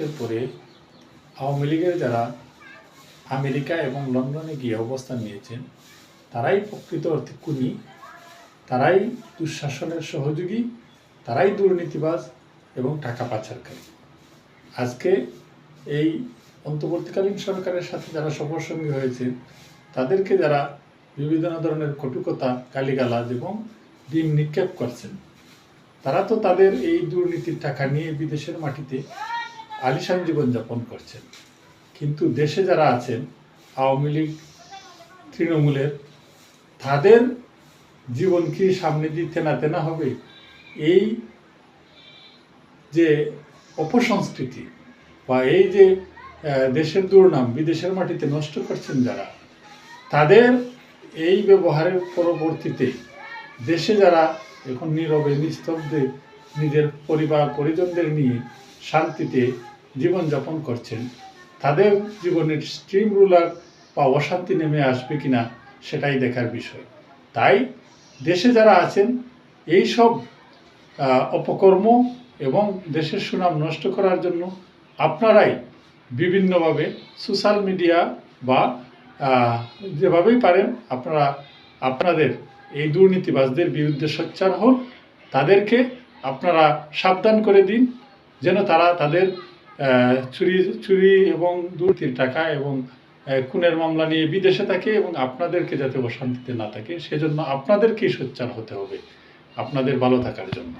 আগস্টের পরে আওয়ামী লীগের যারা আমেরিকা এবং লন্ডনে গিয়ে অবস্থান নিয়েছেন, তারাই প্রকৃত অর্থে কুনি তারাই দুঃশাসনের সহযোগী, তারাই দুর্নীতিবাজ এবং টাকা পাচারকারী। আজকে এই অন্তর্বর্তীকালীন সরকারের সাথে যারা সফরসঙ্গী হয়েছেন, তাদেরকে যারা বিভিন্ন ধরনের কটুকতা, গালিগালাজ এবং ডিম নিক্ষেপ করছেন, তারা তো তাদের এই দুর্নীতির টাকা নিয়ে বিদেশের মাটিতে আলিশান জীবনযাপন করছেন। কিন্তু দেশে যারা আছেন, আওয়ামী লীগ, তৃণমূলের, তাদের জীবন কি সামনে দিতে না তেনা হবে? এই যে অপসংস্কৃতি বা এই যে দেশের দুর্নাম, বিদেশের মাটিতে নষ্ট করছেন যারা, তাদের এই ব্যবহারের পরবর্তীতে দেশে যারা এখন নীরবে, নিস্তব্ধে নিজের পরিবার, পরিজনদের নিয়ে শান্তিতে জীবনযাপন করছেন, তাদের জীবনের স্ট্রিম রুলার বা অশান্তি নেমে আসবে কিনা সেটাই দেখার বিষয়। তাই দেশে যারা আছেন, এই সব অপকর্ম এবং দেশের সুনাম নষ্ট করার জন্য আপনারাই বিভিন্নভাবে সোশ্যাল মিডিয়া বা যেভাবেই পারেন আপনারা, আপনাদের এই দুর্নীতিবাজদের বিরুদ্ধে সোচ্চার হন। তাদেরকে আপনারা সাবধান করে দিন, যেন তারা তাদের চুরি চুরি এবং দুর্নীতির টাকা এবং খুনের মামলা নিয়ে বিদেশে থাকে এবং আপনাদেরকে যাতে অশান্তিতে না থাকে, সেজন্য আপনাদেরকেই সোচ্চার হতে হবে। আপনাদের ভালো থাকার জন্য।